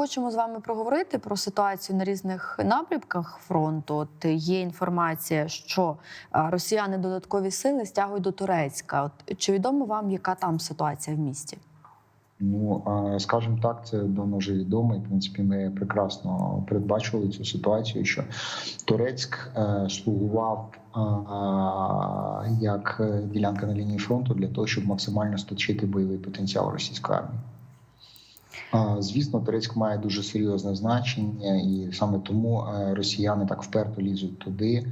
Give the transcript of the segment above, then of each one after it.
Хочемо з вами проговорити про ситуацію на різних напрямках фронту. От є інформація, що росіяни додаткові сили стягують до Турецька. От чи відомо вам, яка там ситуація в місті? Ну скажімо так, це давно вже відомо. І в принципі, ми прекрасно передбачували цю ситуацію, що Турецьк е, слугував е, як е, ділянка на лінії фронту для того, щоб максимально сточити бойовий потенціал російської армії. Звісно, Турецьк має дуже серйозне значення, і саме тому е, росіяни так вперто лізуть туди.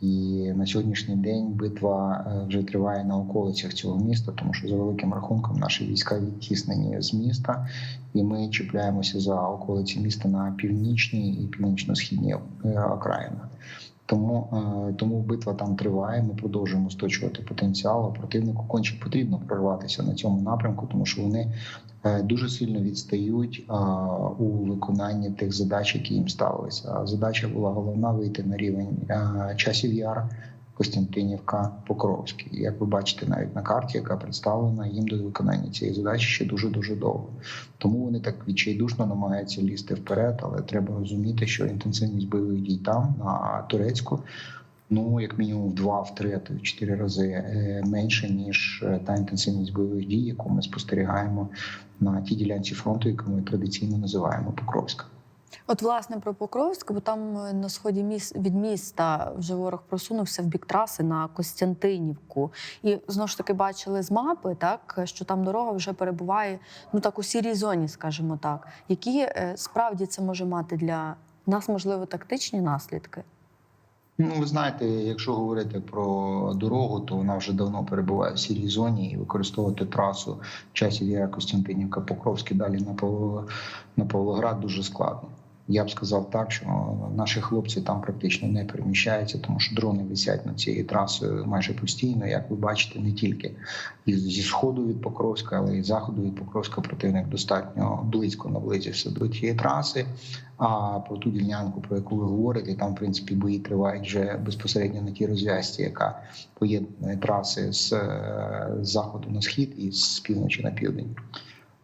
І на сьогоднішній день битва е, вже триває на околицях цього міста, тому що за великим рахунком наші війська відтіснені з міста, і ми чіпляємося за околиці міста на північній і північно-східній е, окраїнах. Тому, е, тому битва там триває. Ми продовжуємо сточувати потенціал. а Противнику конче потрібно прорватися на цьому напрямку, тому що вони е, дуже сильно відстають у виконанні тих задач, які їм ставилися. Задача була головна вийти на рівень е, часів яр. Костянтинівка, Покровський. Як ви бачите, навіть на карті, яка представлена, їм до виконання цієї задачі ще дуже дуже довго. Тому вони так відчайдушно намагаються лізти вперед, але треба розуміти, що інтенсивність бойових дій там на турецьку. Ну, як мінімум, в два, в три, в чотири рази е, менше ніж е, та інтенсивність бойових дій, яку ми спостерігаємо на тій ділянці фронту, яку ми традиційно називаємо Покровська. От, власне, про Покровськ, бо там е, на сході міс... від міста вже ворог просунувся в бік траси на Костянтинівку. І знову ж таки бачили з мапи, так що там дорога вже перебуває ну так у сірій зоні, скажімо так. Які е, справді це може мати для нас, можливо, тактичні наслідки? Ну, ви знаєте, якщо говорити про дорогу, то вона вже давно перебуває в сірій зоні і використовувати трасу в часі Костянтинівка Покровський далі на Павлоград дуже складно. Я б сказав так, що наші хлопці там практично не переміщаються, тому що дрони висять над цією трасою майже постійно. Як ви бачите, не тільки зі сходу від Покровська, але й з заходу від Покровська противник достатньо близько наблизився до тієї траси. А про ту ділянку, про яку ви говорите, там в принципі бої тривають вже безпосередньо на тій розв'язці, яка поєднує траси з, е, з заходу на схід і з півночі на південь.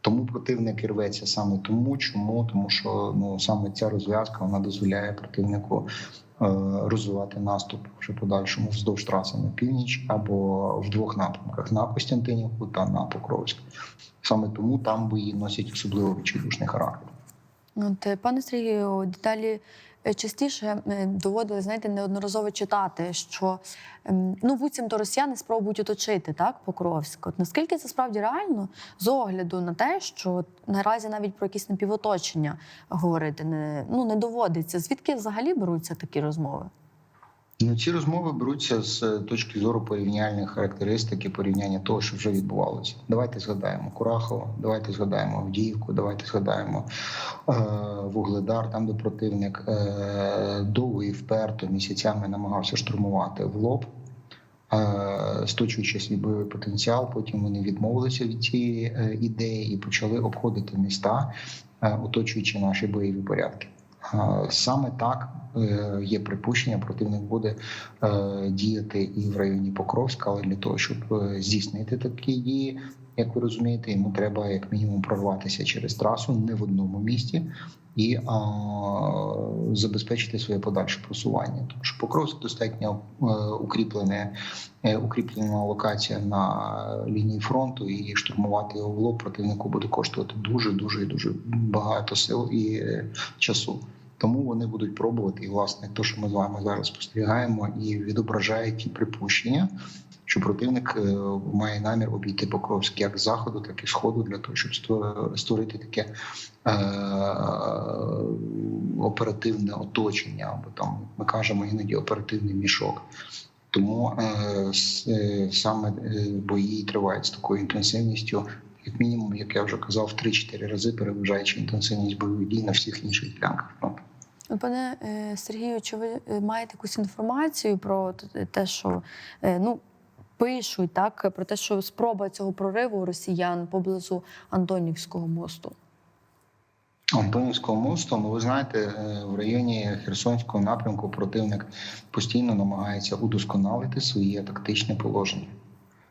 Тому противник і рветься саме тому, чому тому, що ну саме ця розв'язка вона дозволяє противнику е, розвивати наступ вже подальшому вздовж траси на північ або в двох напрямках на Костянтинівку та на Покровськ. Саме тому там бої носять особливо відчайдушний характер. От, е, пане Сергію, деталі е, частіше е, доводили, знаєте, неодноразово читати, що ем, ну, буцімто росіяни спробують оточити так, Покровськ. От наскільки це справді реально з огляду на те, що наразі навіть про якісь напівоточення говорити не, ну, не доводиться. Звідки взагалі беруться такі розмови? Ну, ці розмови беруться з е, точки зору порівняльних характеристик і порівняння того, що вже відбувалося. Давайте згадаємо Курахово, давайте згадаємо Авдіївку, давайте згадаємо е, Вугледар, там де противник е, довго і вперто місяцями намагався штурмувати в лоб. е, Сточуючи свій бойовий потенціал, потім вони відмовилися від цієї е, ідеї і почали обходити міста, е, оточуючи наші бойові порядки. Е, Саме так е, є припущення, противник буде е, діяти і в районі Покровська, але для того, щоб здійснити такі дії, як ви розумієте, йому треба як мінімум прорватися через трасу не в одному місті і а, забезпечити своє подальше просування. Тому що Покровськ достатньо е, укріплене, е, укріплена локація на лінії фронту, і штурмувати його в лоб противнику буде коштувати дуже, дуже дуже багато сил і е, часу. Тому вони будуть пробувати, і власне те, що ми з вами зараз спостерігаємо, і відображає ті припущення, що противник е, має намір обійти Покровськ як заходу, так і сходу, для того, щоб створити таке е, оперативне оточення, або там ми кажемо іноді оперативний мішок. Тому е, саме бої тривають з такою інтенсивністю, як мінімум, як я вже казав, в 3-4 рази переважаючи інтенсивність бойових дій на всіх інших ділянках фронту. Пане е, Сергію, чи ви маєте якусь інформацію про те, що ну, пишуть так, про те, що спроба цього прориву росіян поблизу Антонівського мосту? Антонівського мосту, ну ви знаєте, е, в районі Херсонського напрямку противник постійно намагається удосконалити своє тактичне положення.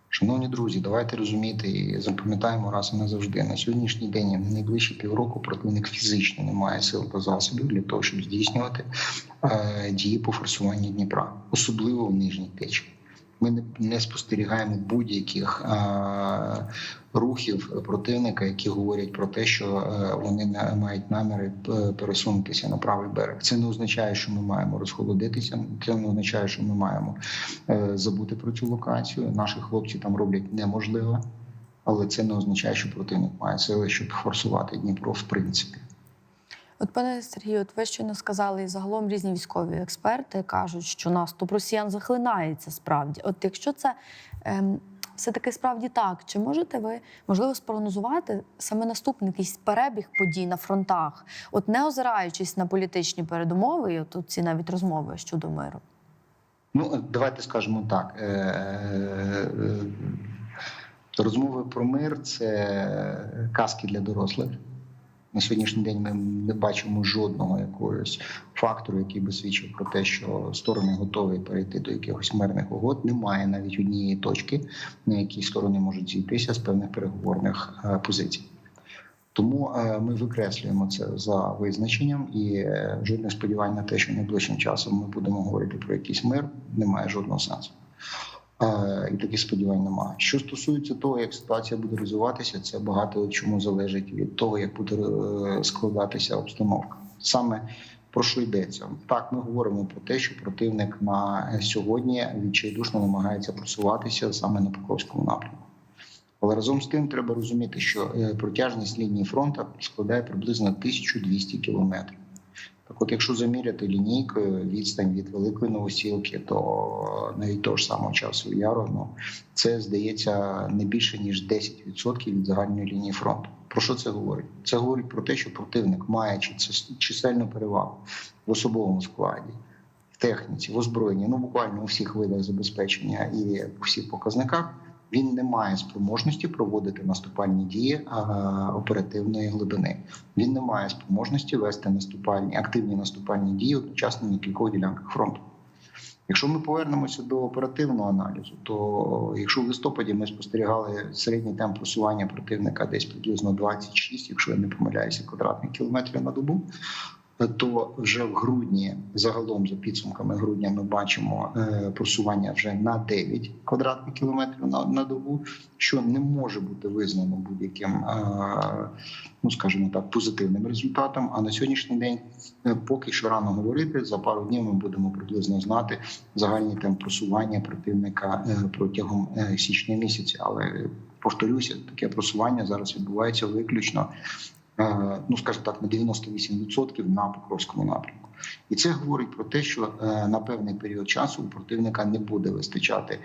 Шановні друзі, давайте розуміти і запам'ятаємо раз і назавжди. На сьогоднішній день, на найближчі півроку, противник фізично не має сил та засобів для того, щоб здійснювати е, дії по форсуванню Дніпра, особливо в нижній течії. Ми не, спостерігаємо будь-яких рухів противника, які говорять про те, що е, вони не мають наміри е, пересунутися на правий берег. Це не означає, що ми маємо розхолодитися. Це не означає, що ми маємо е, забути про цю локацію. Наші хлопці там роблять неможливе, але це не означає, що противник має сили, щоб форсувати Дніпро в принципі. От, пане Сергію, от ви щойно сказали, і загалом різні військові експерти кажуть, що наступ росіян захлинається справді. От якщо це ем, все-таки справді так, чи можете ви можливо спрогнозувати саме наступний якийсь перебіг подій на фронтах, от не озираючись на політичні передумови, і от ці навіть розмови щодо миру? Ну, давайте скажемо так. Е, е, е, Розмови про мир це казки для дорослих. На сьогоднішній день ми не бачимо жодного якогось фактору, який би свідчив про те, що сторони готові перейти до якихось мирних угод. Немає навіть однієї точки, на якій сторони можуть зійтися з певних переговорних е, позицій. Тому е, ми викреслюємо це за визначенням, і е, жодних сподівань на те, що найближчим часом ми будемо говорити про якийсь мир, немає жодного сенсу. Е, І таких сподівань немає. Що стосується того, як ситуація буде розвиватися, це багато чому залежить від того, як буде е, складатися обстановка. Саме про що йдеться? Так, ми говоримо про те, що противник на сьогодні відчайдушно намагається просуватися саме на Покровському напрямку. Але разом з тим треба розуміти, що е, протяжність лінії фронту складає приблизно 1200 кілометрів. Так, от, якщо заміряти лінійкою відстань від Великої Новосілки до навіть того ж самого часу яру, ну це здається не більше ніж 10% від загальної лінії фронту. Про що це говорить? Це говорить про те, що противник має чисельну перевагу в особовому складі, в техніці, в озброєнні, ну буквально у всіх видах забезпечення і у всіх показниках. Він не має спроможності проводити наступальні дії а, оперативної глибини. Він не має спроможності вести наступальні активні наступальні дії одночасно на кількох ділянках фронту. Якщо ми повернемося до оперативного аналізу, то якщо в листопаді ми спостерігали середній темп просування противника десь приблизно 26, якщо я не помиляюся, квадратних кілометрів на добу, то вже в грудні, загалом за підсумками грудня, ми бачимо е, просування вже на 9 квадратних кілометрів на, на добу, що не може бути визнано будь-яким, е, ну скажімо так, позитивним результатом. А на сьогоднішній день е, поки що рано говорити. За пару днів ми будемо приблизно знати загальний темп просування противника протягом січня місяця. Але повторюся, таке просування зараз відбувається виключно ну скажімо так, на 98% на Покровському напрямку. І це говорить про те, що е, на певний період часу у противника не буде вистачати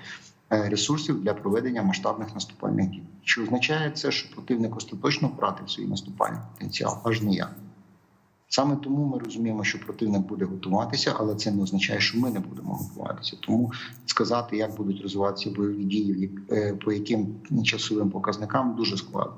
е, ресурсів для проведення масштабних наступальних дій. Що означає це, що противник остаточно втратив свій наступальний потенціал, аж ніяк. Саме тому ми розуміємо, що противник буде готуватися, але це не означає, що ми не будемо готуватися. Тому сказати, як будуть розвиватися бойові дії, е, по яким часовим показникам, дуже складно.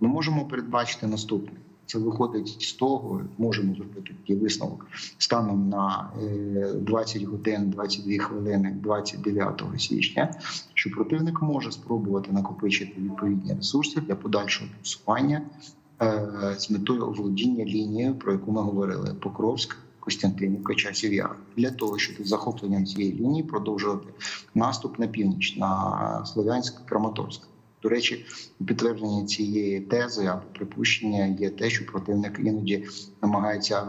Ми можемо передбачити наступне. Це виходить з того, можемо зробити такий висновок станом на е, 20 годин 22 хвилини 29 січня, що противник може спробувати накопичити відповідні ресурси для подальшого просування е, з метою оволодіння лінією, про яку ми говорили: Покровськ, Костянтинівка, Часів Яр, для того, щоб захопленням цієї лінії продовжувати наступ на північ на Слов'янськ, Краматорськ. До речі, підтвердження цієї тези або припущення є те, що противник іноді намагається е,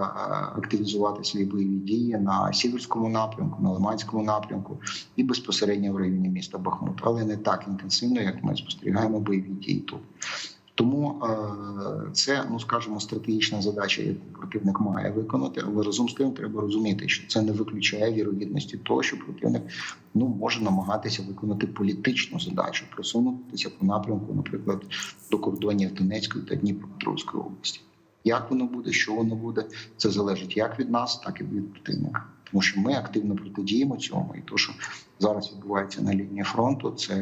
активізувати свої бойові дії на сіверському напрямку, на Лиманському напрямку і безпосередньо в районі міста Бахмут, але не так інтенсивно, як ми спостерігаємо бойові дії тут. Тому е, це, ну скажімо, стратегічна задача, яку противник має виконати. Але разом з тим треба розуміти, що це не виключає вірогідності того, що противник ну може намагатися виконати політичну задачу, просунутися по напрямку, наприклад, до кордонів Донецької та Дніпропетровської області. Як воно буде, що воно буде, це залежить як від нас, так і від противника. Тому що ми активно протидіємо цьому, і то, що зараз відбувається на лінії фронту, це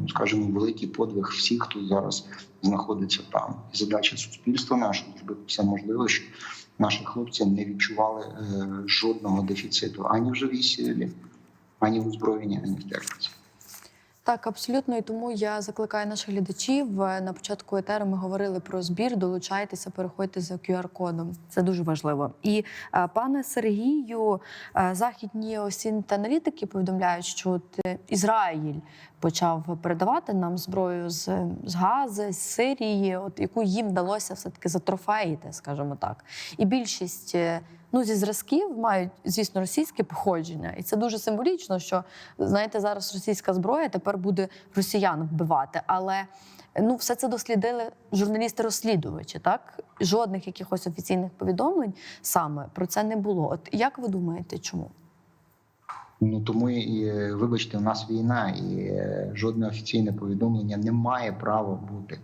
ну скажімо, великий подвиг всіх, хто зараз знаходиться там. І задача суспільства нашого зробити все можливе, щоб наші хлопці не відчували е, жодного дефіциту ані в живій силі, ані в озброєнні, ані в техніці. Так, абсолютно. І тому я закликаю наших глядачів. е, На початку етеру ми говорили про збір. Долучайтеся, переходьте за QR-кодом. Це дуже важливо. І е, пане Сергію, е, західні осінь та аналітики повідомляють, що от Ізраїль почав передавати нам зброю з, з Гази, з Сирії, от яку їм вдалося все таки затрофеїти, скажімо так. І більшість. Ну, зі зразків мають, звісно, російське походження, і це дуже символічно, що знаєте, зараз російська зброя тепер буде росіян вбивати. Але ну, все це дослідили журналісти-розслідувачі. Так жодних якихось офіційних повідомлень саме про це не було. От як ви думаєте, чому? Ну тому і вибачте, у нас війна, і е, жодне офіційне повідомлення не має права бути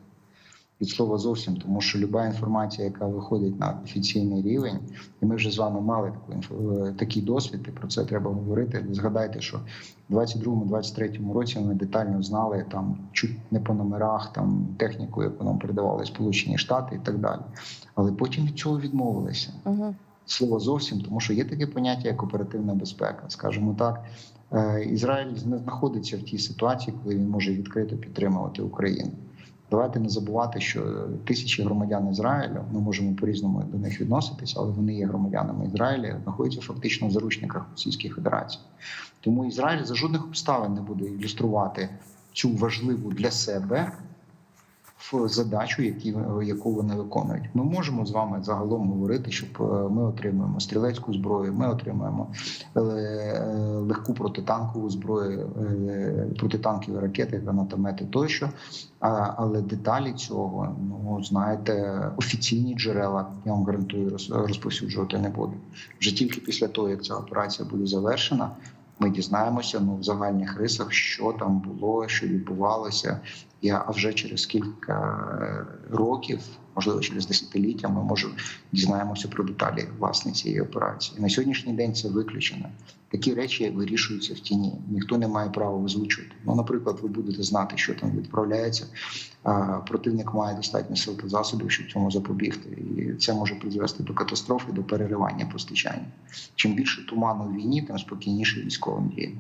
від слова зовсім, тому що люба інформація, яка виходить на офіційний рівень, і ми вже з вами мали таку е, такий досвід, і про це треба говорити. Згадайте, що в 22-23 році ми детально знали там чуть не по номерах, там техніку, яку нам передавали Сполучені Штати і так далі. Але потім від цього відмовилися Угу. слово зовсім, тому що є таке поняття як оперативна безпека. Скажімо так, Е, Ізраїль не знаходиться в тій ситуації, коли він може відкрито підтримувати Україну. Давайте не забувати, що тисячі громадян Ізраїлю ми можемо по-різному до них відноситися, але вони є громадянами Ізраїля, знаходяться фактично в заручниках Російської Федерації. Тому Ізраїль за жодних обставин не буде ілюструвати цю важливу для себе в задачу, які, яку вони виконують. Ми можемо з вами загалом говорити, що е, ми отримуємо стрілецьку зброю, ми отримуємо е, е, легку протитанкову зброю, протитанкові ракети, гранатомети тощо. Але деталі цього, ну знаєте, офіційні джерела, я вам гарантую, роз- розповсюджувати не буду. Вже тільки після того, як ця операція буде завершена. Ми дізнаємося ну, в загальних рисах, що там було, що відбувалося. Я а вже через кілька е, років, можливо, через десятиліття, ми може дізнаємося про деталі власне цієї операції. На сьогоднішній день це виключено. Такі речі вирішуються в тіні. Ніхто не має права озвучувати. Ну, наприклад, ви будете знати, що там відправляється. Противник має достатньо сил та засобів, щоб цьому запобігти, і це може призвести до катастрофи, до переривання постачання. Чим більше туману в війні, тим спокійніше військовим діям.